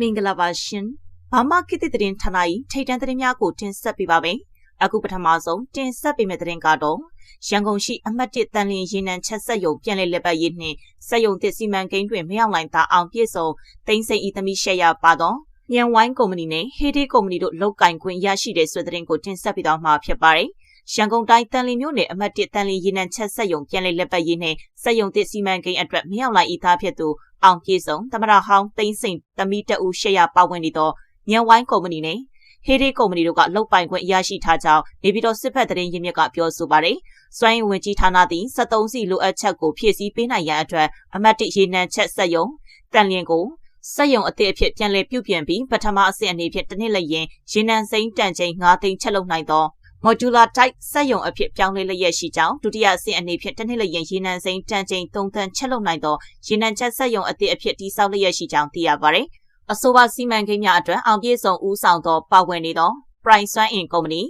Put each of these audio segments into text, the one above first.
မင်္ဂလာပါရှင်ဘာမကိတိသတင်းဌာန၏ထိတ်တန့်သတင်းများကိုတင်ဆက်ပေးပါမယ်အခုပထမဆုံးတင်ဆက်ပေးမယ့်သတင်းကတော့ရန်ကုန်ရှိအမှတ်၁တန်လျင်ရေနံချက်ဆက်ယုံပြန်လည်လက်ပတ်ရေးနှင့်စက်ယုံတစ်စီမံကိန်းတွင်မရောက်နိုင်တာအောင်ပြည့်စုံတိမ့်စိန်ဤသမီးရှက်ရပါတော့မြန်ဝိုင်းကုမ္ပဏီနဲ့ဟေဒီကုမ္ပဏီတို့လုတ်ကင်ခွင့်ရရှိတဲ့ဆွေသတင်းကိုတင်ဆက်ပေးတော့မှာဖြစ်ပါတယ် ရန်ကုန်တိုင်းတန်လီမြို့နယ်အမှတ်၁တန်လီရေနံချက်ဆက်ယုံပြန်လည်လက်ပတ်ရေးနှင့်စက်ယုံတစ်စီမံကိန်းအတွက်မရောက်နိုင်ဤသားဖြစ်သူအောင်ပြေဆုံးသမရဟောင်းသိန်းစိန်သမီးတအူရှက်ရပါဝင်နေသောညံဝိုင်းကုမ္ပဏီနဲ့ဟေဒီကုမ္ပဏီတို့ကလုတ်ပိုင်ခွင့်ရရှိထားကြောင်းနေပြည်တော်စစ်ဖက်သတင်းရင်းမြစ်ကပြောဆိုပါတယ်။စွမ်းရည်ဝင်ကြီးဌာနသည်73စီလိုအပ်ချက်ကိုဖြည့်ဆည်းပေးနိုင်ရန်အတွက်အမတ်တိရေနံချက်ဆက်ယုံတန်လျင်ကိုစက်ယုံအသစ်အဖြစ်ပြန်လည်ပြုပြင်ပြီးပထမအဆင့်အနေဖြင့်တစ်နှစ်လျင်ရေနံစိမ်းတန်ချိန်9သိန်းချက်လုပ်နိုင်သော modular type စက်ယုံအဖြစ်ပြောင်းလဲလျက်ရှိကြောင်းဒုတိယအဆင့်အနေဖြင့်တစ်နှစ်လျင်ရေနံစိမ်းတန်ချိန်3သန်းချက်လုပ်နိုင်သောရေနံချက်စက်ယုံအသစ်အဖြစ်တည်ဆောက်လျက်ရှိကြောင်းသိရပါတယ်။အဆိုပါစီမံကိန်းများအတွက်အောင်ပြည့်စုံဦးဆောင်သောပါဝင်နေသော Prime Swan In Company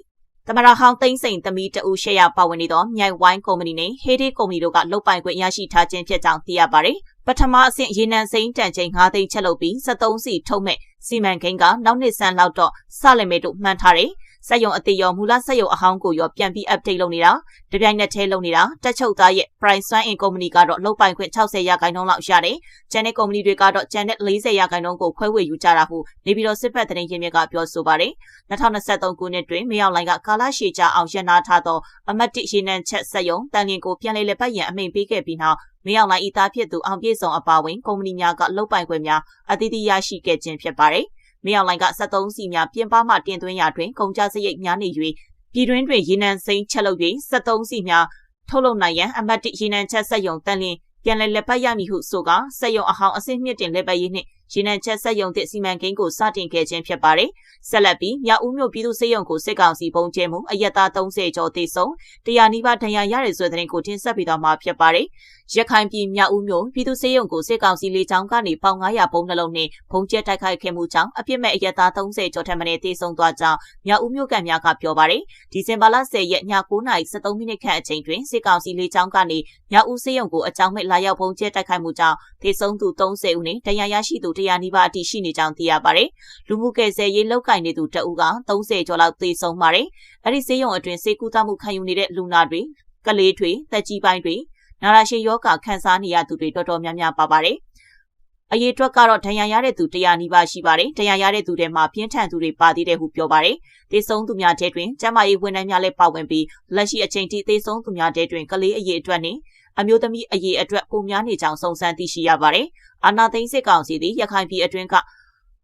သမရဟောင်းသိန်းစိန်သမီးတဦးရှယ်ယာပါဝင်နေသောမြိုင်ဝိုင်းကုမ္ပဏီနဲ့ Heyday ကုမ္ပဏီတို့ကလုတ်ပိုင်ခွင့်ရရှိထားခြင်းဖြစ်ကြောင်းသိရပါတယ်။ပထမအဆင့်ရေနံစိမ်းတန်ချိန်9သိန်းချက်လုပ်ပြီး73စီထုတ်မဲ့စီမံကိန်းကနောက်နှစ်ဆန်းလောက်တော့စလင်မေတို့မှန်းထားတယ်။ စက်ယုံအသေးရောမူလစက်ယုံအဟောင်းကိုရောပြန်ပြီး update လုပ်နေတာတပြိုင်နက်တည်းလုပ်နေတာတက်ချုပ်သားရဲ့ Prime Swan In Company ကတော့လုတ်ပိုင်ခွင့်60ရာခိုင်နှုန်းလောက်ရတယ်။ကျန်တဲ့ကုမ္ပဏီတွေကတော့ကျန်တဲ့40ရာခိုင်နှုန်းကိုခွဲဝေယူကြတာဟုနေပြည်တော်စစ်ဖက်သတင်းရင်းမြစ်ကပြောဆိုပါတယ်။2023ခုနှစ်တွင်မရောက်လိုင်းကကာလာရှည်ကြအောင်ရန်နာထားသောအမတ်တိရေနံချက်စက်ယုံတန်လင်ကိုပြန်လည်လက်ပတ်ရန်အမိန့်ပေးခဲ့ပြီးနောက်မရောက်လိုင်းဤသားဖြစ်သူအောင်ပြည့်စုံအပါဝင်ကုမ္ပဏီများကလုတ်ပိုင်ခွင့်များအသီးသီးရရှိခဲ့ခြင်းဖြစ်ပါတယ်။ မင်းအောင်လှိုင်က73စီများပြင်ပမှတင်သွင်းရာတွင်ကုန်ကျစရိတ်များနေ၍ပြည်တွင်းတွင်ရေနံစိမ်းချက်လုပ်၍73စီများထုတ်လုပ်နိုင်ရန်အမတ်တိရေနံချက်ဆက်ယုံတန်လင်းပြန်လည်လက်ပတ်ရမည်ဟုဆိုကစက်ယုံအဟောင်းအဆင့်မြင့်တင်လက်ပတ်ရေးနှင့်ရေနံချက်ဆက်ယုံသည့်စီမံကိန်းကိုစတင်ခဲ့ခြင်းဖြစ်ပါတယ်။ဆက်လက်ပြီးမြောက်ဦးမြို့ပြည်သူ့စေယုံကိုစစ်ကောင်စီပုံကျဲမှုအယက်သား30ကျော်တေဆုံးတရားနီးပါးဒဏ်ရာရတဲ့ဆိုတဲ့တဲ့ကိုတင်ဆက်ပြီးတော့မှာဖြစ်ပါတယ်။ရခိုင်ပြည်မြောက်ဦးမြို့ပြည်သူ့စေယုံကိုစစ်ကောင်စီလေကြောင်းကနေပေါင်900ပုံနှလုံးနှင့်ပုံကျဲတိုက်ခိုက်ခဲ့မှုကြောင့်အပြစ်မဲ့အယက်သား30ကျော်ထက်မနည်းတေဆုံးသွားကြောင်းမြောက်ဦးမြို့ကများကပြောပါတယ်။ဒီဇင်ဘာလ10ရက်ည9:73မိနစ်ခန့်အချိန်တွင်စစ်ကောင်စီလေကြောင်းကနေမြောက်ဦးစေယုံကိုအကြောင်းမဲ့လာရောက်ပုံကျဲတိုက်ခိုက်မှုကြောင့် တေဆုံးသူ30ဦးနှင့်ဒဏ်ရာရရှိသူ100နီးပါးအထိရှိနေကြောင်းသိရပါတယ်။လူမှုကယ်ဆယ်ရေးလောက်ကင်နေသူတအူးက30ကျော်လောက်သေဆုံးပါတယ်။အဲဒီဆေးရုံအတွင်းဆေးကုသမှုခံယူနေတဲ့လူနာတွေကလေးတွေတက်ကြီးပိုင်းတွေနာရာရှည်ယောဂခံစားနေရသူတွေတော်တော်များများပါပါတယ်။အရေးအတွက်ကတော့ဒဏ်ရာရတဲ့သူ100နီးပါးရှိပါတယ်။ဒဏ်ရာရတဲ့သူတွေမှာပြင်းထန်သူတွေပါသေးတယ်ဟုပြောပါတယ်။သေဆုံးသူများတဲ့တွင်ကျန်းမာရေးဝန်ထမ်းများလည်းပါဝင်ပြီးလက်ရှိအချိန်ထိသေဆုံးသူများတဲ့တွင်ကလေးအရေးအတွက်နဲ့ အမျိုးသမီးအရေးအတွက်ပုံများနေကြောင်းစုံစမ်းသိရှိရပါတယ်။အာနာသိန်းစစ်ကောင်စီသည်ရခိုင်ပြည်အတွင်းက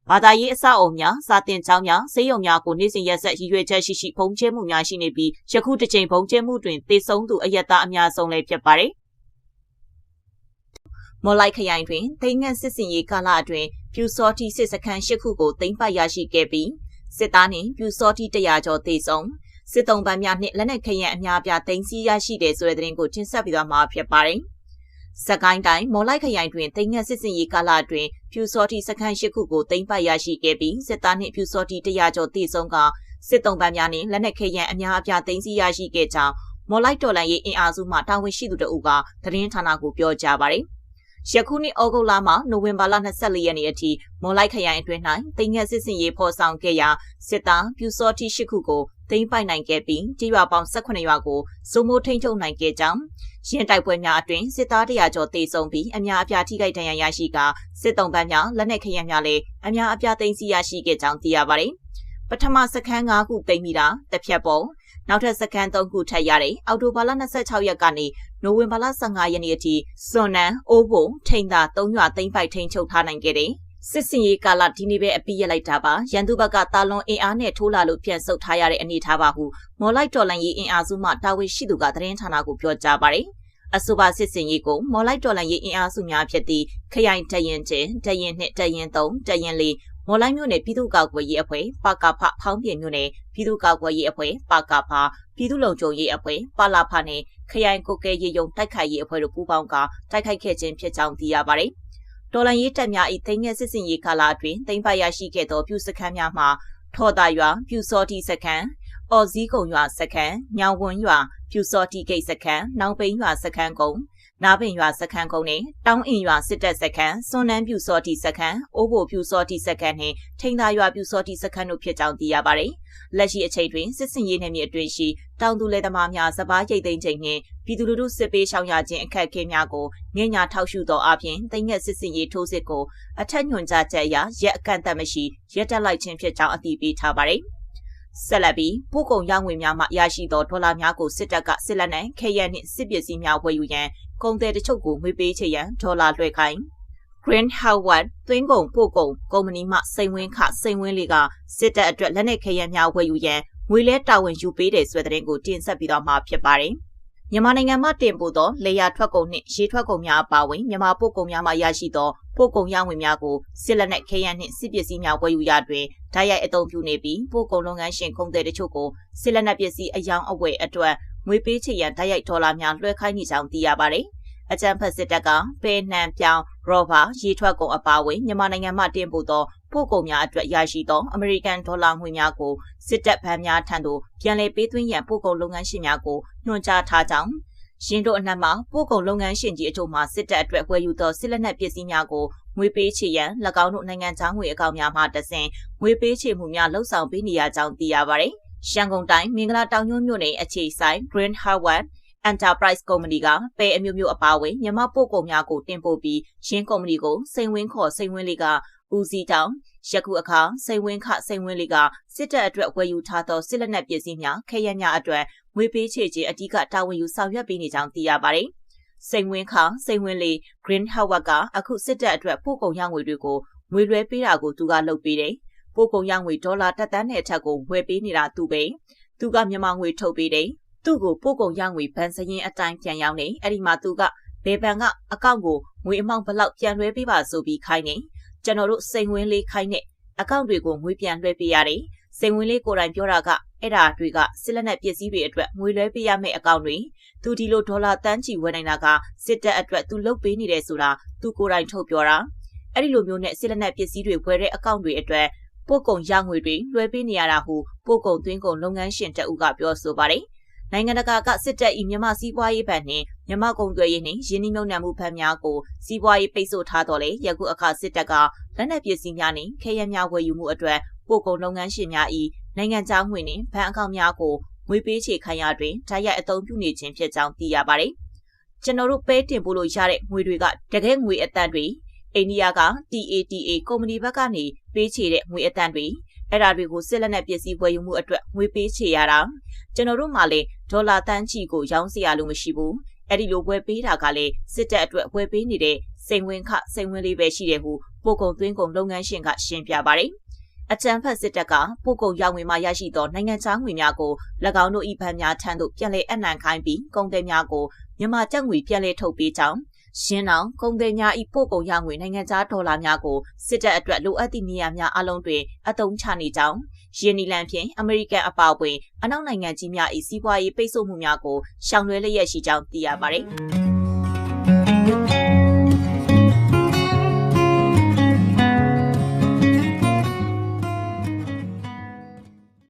ဘာသာရေးအဆောက်အုံများစာတင်ကျောင်းများဆေးရုံများကိုနေ့စဉ်ရက်ဆက်ရည်ရွယ်ချက်ရှိရှိဖုံးကျဲမှုများရှိနေပြီးယခုတစ်ချိန်ဖုံးကျဲမှုတွင်သေဆုံးသူအယက်သားအများဆုံးလည်းဖြစ်ပါတယ်။မော်လိုက်ခရိုင်တွင်သိန်းငန်းစစ်စင်ရေးကာလအတွင်းပြူစောတိစစ်စခန်း၈ခုကိုသိမ်းပိုက်ရရှိခဲ့ပြီးစစ်သားနှင့်ပြူစောတိ100ကျော်သေဆုံး စစ်တုံးပန်းများနှင့်လက်နက်ခဲယမ်းအများပြားသိမ်းဆည်းရရှိတဲ့ဆိုတဲ့သတင်းကိုတင်ဆက်ပြီးတော့မှာဖြစ်ပါတယ်။စကိုင်းတိုင်းမော်လိုက်ခရိုင်တွင်တိမ်ငတ်စစ်စင်ရေးကာလအတွင်းဖြူစောတိစခန်းရှိခုကိုသိမ်းပိုက်ရရှိခဲ့ပြီးစစ်သားနှင့်ဖြူစောတိ100ကျော်တိဆုံးကစစ်တုံးပန်းများနှင့်လက်နက်ခဲယမ်းအများအပြားသိမ်းဆည်းရရှိခဲ့ကြောင်းမော်လိုက်တော်လန်ရေးအင်အားစုမှတာဝန်ရှိသူတို့ကသတင်းဌာနကိုပြောကြားပါတယ်။ယခုနှစ်ဩဂုတ်လမှနိုဝင်ဘာလ24ရက်နေ့အထိမော်လိုက်ခရိုင်အတွင်း၌တင်ငယ်စစ်စင်ရေးဖော်ဆောင်ခဲ့ရာစစ်သားပြူစောတိရှိခုကို သိမ်းပိုက်နိုင်ခဲ့ပြီးကြေးရွာပေါင်း18ရွာကိုစုံမိုးထိန်းချုပ်နိုင်ခဲ့ကြောင်းရင်တိုက်ပွဲများအတွင်းစစ်သားတရာကျော်တေဆုံးပြီးအများအပြားထိခိုက်ဒဏ်ရာရရှိကစစ်တုံးပန်းများလက်နက်ခရမ်းများလည်းအများအပြားသိမ်းဆည်းရရှိခဲ့ကြောင်းသိရပါတယ်။ပထမစခန်း၅ခုသိမ်းမိတာတစ်ဖြတ်ပုံနောက်ထပ်စခန်း၃ခုထပ်ရတဲ့အော်တိုဘာလ26ရက်ကနေနိုဝင်ဘာလ15ရက်နေ့အထိစွန်နန်အိုးဘုံထိန်သာ၃ရွာသိမ်းပိုက်ထိန်းချုပ်ထားနိုင်ခဲ့တယ်။ စစ်စင်ရေးကာလဒီနေ့ပဲအပြည့်ရလိုက်တာပါရန်သူဘက်ကတာလွန်အင်အားနဲ့ထိုးလာလို့ပြန်ဆုတ်ထားရတဲ့အနေထားပါဟုမော်လိုက်တော်လန်ရေးအင်အားစုမှတာဝန်ရှိသူကသတင်းဌာနကိုပြောကြားပါတယ်အဆိုပါစစ်စင်ရေးကိုမော်လိုက်တော်လန်ရေးအင်အားစုများဖြစ်သည့်ခရိုင်တရင်ချင်းတရင်နှစ်တရင်သုံးတရင်လေးမော်လိုက်မြို့နယ်ပြည်သူ့ကောက်ွယ်ရေးအဖွဲ့ပါကဖဖောင်းပြမြို့နယ်ပြည်သူ့ကောက်ွယ်ရေးအဖွဲ့ပါကဖပြည်သူ့လုံခြုံရေးအဖွဲ့ပါလာဖနဲ့ခရိုင်ကိုကဲရေးယုံတိုက်ခိုက်ရေးအဖွဲ့တို့ပူးပေါင်းကတိုက်ခိုက်ခဲ့ခြင်းဖြစ်ကြောင်းသိရပါတယ်။ ဒေါ်လာရေးတက်များ၏သိငယ်စစ်စင်ရေးကာလအတွင်းသိမ်းပိုက်ရရှိခဲ့သောပြူစခန်းများမှာထော်တာရွာပြူစောတိစခန်းအော်ဇီကုံရွာစခန်းညောင်ဝန်းရွာပြူစောတိဂိတ်စခန်းနောင်ပိန်ရွာစခန်းကုံ နားပင်ရွာစခန်းကုန်းနဲ့တောင်းအင်ရွာစစ်တပ်စခန်းစွန်နန်းပြူစောတိစခန်းအိုးဘိုပြူစောတိစခန်းနဲ့ထိန်သာရွာပြူစောတိစခန်းတို့ဖြစ်ကြောင်းသိရပါတယ်။လက်ရှိအချိန်တွင်စစ်စင်ရေးနယ်မြေအတွင်းရှိတောင်သူလယ်သမားများစပားရိတ်သိမ်းချိန်နှင့်ပြည်သူလူထုစစ်ပေးရှောင်ရခြင်းအခက်အခဲများကိုငင်းညာထောက်ရှုသောအပြင်တင်ငက်စစ်စင်ရေးထိုးစစ်ကိုအထက်ညွှန်ကြားချက်အရရက်အကန့်အသတ်မရှိရက်တက်လိုက်ခြင်းဖြစ်ကြောင်းအတည်ပြုထားပါတယ်။ ဆက်လက်ပြီးပို့ကုန်ရငွေများမှရရှိသောဒေါ်လာများကိုစစ်တပ်ကစစ်လက်နက်ခဲယက်နှင့်စစ်ပစ္စည်းများဝယ်ယူရန်ကုန်သည်တချို့ကိုငွေပေးချေရန်ဒေါ်လာလွှဲခိုင်း Green Howard သွင်းကုန်ပို့ကုန်ကုမ္ပဏီမှစိန်ဝင်းခစိန်ဝင်းလေးကစစ်တပ်အတွက်လက်နက်ခဲယက်များဝယ်ယူရန်ငွေလဲတာဝန်ယူပေးတယ်ဆိုတဲ့တဲ့ကိုတင်ဆက်ပြီးတော့မှာဖြစ်ပါတယ်။ မြန်မာနိုင်ငံမှတင်ပို့သောလေယာထွက်ကုန်နှင့်ရေထွက်ကုန်များအပါအဝင်မြန်မာပို့ကုန်များမှရရှိသောပို့ကုန်ရငွေများကိုစစ်လက်နက်ခဲယမ်းနှင့်စစ်ပစ္စည်းများဝယ်ယူရတွင်ဓာတ်ရိုက်အသုံးပြုနေပြီးပို့ကုန်လုပ်ငန်းရှင်ကုန်သည်တချို့ကိုစစ်လက်နက်ပစ္စည်းအယောင်အဝယ်အတွက်ငွေပေးချေရန်ဓာတ်ရိုက်ဒေါ်လာများလွှဲခိုင်းနေကြောင်းသိရပါတယ်။အကြံဖတ်စစ်တပ်ကပေနှံပြောင်းရောဘာရေထွက်ကုန်အပါအဝင်မြန်မာနိုင်ငံမှတင်ပို့သော ပို့ကုန်များအတွက်ရရှိသောအမေရိကန်ဒေါ်လာငွေများကိုစစ်တပ်ဗန်းများထံသို့ပြန်လည်ပေးသွင်းရန်ပို့ကုန်လုပ်ငန်းရှင်များကိုညွှန်ကြားထားကြောင်းရှင်တို့အနှံ့မှာပို့ကုန်လုပ်ငန်းရှင်ကြီးအချို့မှစစ်တပ်အတွက်ဝယ်ယူသောစစ်လက်နက်ပစ္စည်းများကိုငွေပေးချေရန်၎င်းတို့နိုင်ငံခြားငွေအကောင့်များမှတဆင့်ငွေပေးချေမှုများလှုပ်ဆောင်ပေးနေရကြောင်းသိရပါတယ်။ရှမ်းကုန်တိုင်းမင်္ဂလာတောင်ညွန့်မြို့နယ်အခြေဆိုင် Green Harvard Enterprise ကုမ္ပဏီကပဲအမျိုးမျိုးအပါအဝင်မြန်မာပို့ကုန်များကိုတင်ပို့ပြီးရင်းကုမ္ပဏီကိုစိန်ဝင်းခေါ်စိန်ဝင်းလေးက ဦးစီးတောင်ယခုအခါစိန်ဝင်းခစိန်ဝင်းလေးကစစ်တပ်အတွက်ဝယ်ယူထားသောစစ်လက်နက်ပစ္စည်းများခဲယက်များအတွက်ငွေပေးချေခြင်းအဓိကတာဝန်ယူဆောင်ရွက်ပေးနေကြောင်းသိရပါတယ်။စိန်ဝင်းခစိန်ဝင်းလေး Green Howard ကအခုစစ်တပ်အတွက်ပို့ကုန်ရငွေတွေကိုငွေလွှဲပေးတာကိုသူကလုပ်ပေးတယ်။ပို့ကုန်ရငွေဒေါ်လာတက်တန်းနဲ့အထက်ကိုဝယ်ပေးနေတာသူပဲ။သူကမြန်မာငွေထုတ်ပေးတယ်။သူ့ကိုပို့ကုန်ရငွေဘဏ်စရင်အတိုင်းပြန်ရောက်နေအဲ့ဒီမှာသူကဘယ်ဘဏ်ကအကောင့်ကိုငွေအမောင့်ဘလောက်ပြန်လွှဲပေးပါဆိုပြီးခိုင်းနေ ကျွန်တော်တို့စိန်ဝင်းလေးခိုင်းတဲ့အကောင့်တွေကိုငွေပြန်လွှဲပေးရတယ်စိန်ဝင်းလေးကိုယ်တိုင်ပြောတာကအဲ့ဒါတွေကစစ်လက်နက်ပစ္စည်းတွေအတွက်ငွေလွှဲပေးရမယ့်အကောင့်တွေသူဒီလိုဒေါ်လာတန်းချီဝယ်နိုင်တာကစစ်တပ်အတွက်သူလုပ်ပေးနေတယ်ဆိုတာသူကိုယ်တိုင်ထုတ်ပြောတာအဲ့ဒီလိုမျိုးနဲ့စစ်လက်နက်ပစ္စည်းတွေဝယ်တဲ့အကောင့်တွေအတွက်ပို့ကုန်ရငွေတွေလွှဲပေးနေရတာဟုပို့ကုန်သွင်းကုန်လုပ်ငန်းရှင်တအုပ်ကပြောဆိုပါတယ် နိုင်ငံတကာကစစ်တပ်၏မြန်မာစီးပွားရေးဘဏ်နှင့်မြန်မာကုန်သွယ်ရေးနှင့်ယင်းနှိမ့်နှံမှုဘဏ်များကိုစီးပွားရေးပိတ်ဆို့ထားတော်လဲယခုအခါစစ်တပ်ကလက်နက်ပစ္စည်းများနှင့်ခဲယမ်းများဝယ်ယူမှုအတွက်ပို့ကုန်လုပ်ငန်းရှင်များ၏နိုင်ငံခြားငွေနှင့်ဘဏ်အကောင့်များကိုငွေပေးချေခိုင်းရတွင်ဓာတ်ရိုက်အသုံးပြုနေခြင်းဖြစ်ကြောင်းသိရပါတယ်။ကျွန်တော်တို့ပဲတင်ပို့လို့ရတဲ့ငွေတွေကတကယ်ငွေအတန်တွေအိန္ဒိယက TATA ကုမ္ပဏီဘက်ကနေပေးချေတဲ့ငွေအတန်တွေ အဲ့ဒါတွေကိုစစ်လက်နက်ပစ္စည်းဝယ်ယူမှုအတွက်ငွေပေးချေရတာကျွန်တော်တို့မှလည်းဒေါ်လာတန်းချီကိုရောင်းစရာလို့မရှိဘူးအဲ့ဒီလိုဝယ်ပေးတာကလည်းစစ်တပ်အတွက်ဝယ်ပေးနေတဲ့စိန်ဝင်ခစိန်ဝင်လေးပဲရှိတယ်ဟုပို့ကုန်သွင်းကုန်လုပ်ငန်းရှင်ကရှင်းပြပါတယ်အကြံဖတ်စစ်တပ်ကပို့ကုန်ရောင်းငွေမှရရှိသောနိုင်ငံခြားငွေများကို၎င်းတို့၏ဗန်များထံသို့ပြန်လည်အနှံခိုင်းပြီးကုန်သည်များကိုမြန်မာကျပ်ငွေပြန်လည်ထုတ်ပေးကြောင်း ရှင်းအောင်ကုန်သည်များ၏ပို့ကုန်ရငွေနိုင်ငံခြားဒေါ်လာများကိုစစ်တပ်အတွက်လိုအပ်သည့်နေရာများအလုံးတွင်အသုံးချနေကြောင်းယင်းနီလန်ဖြင့်အမေရိကန်အပါအဝင်အနောက်နိုင်ငံကြီးများ၏စီးပွားရေးပိတ်ဆို့မှုများကိုရှောင်လွှဲလျက်ရှိကြောင်းသိရပါသည်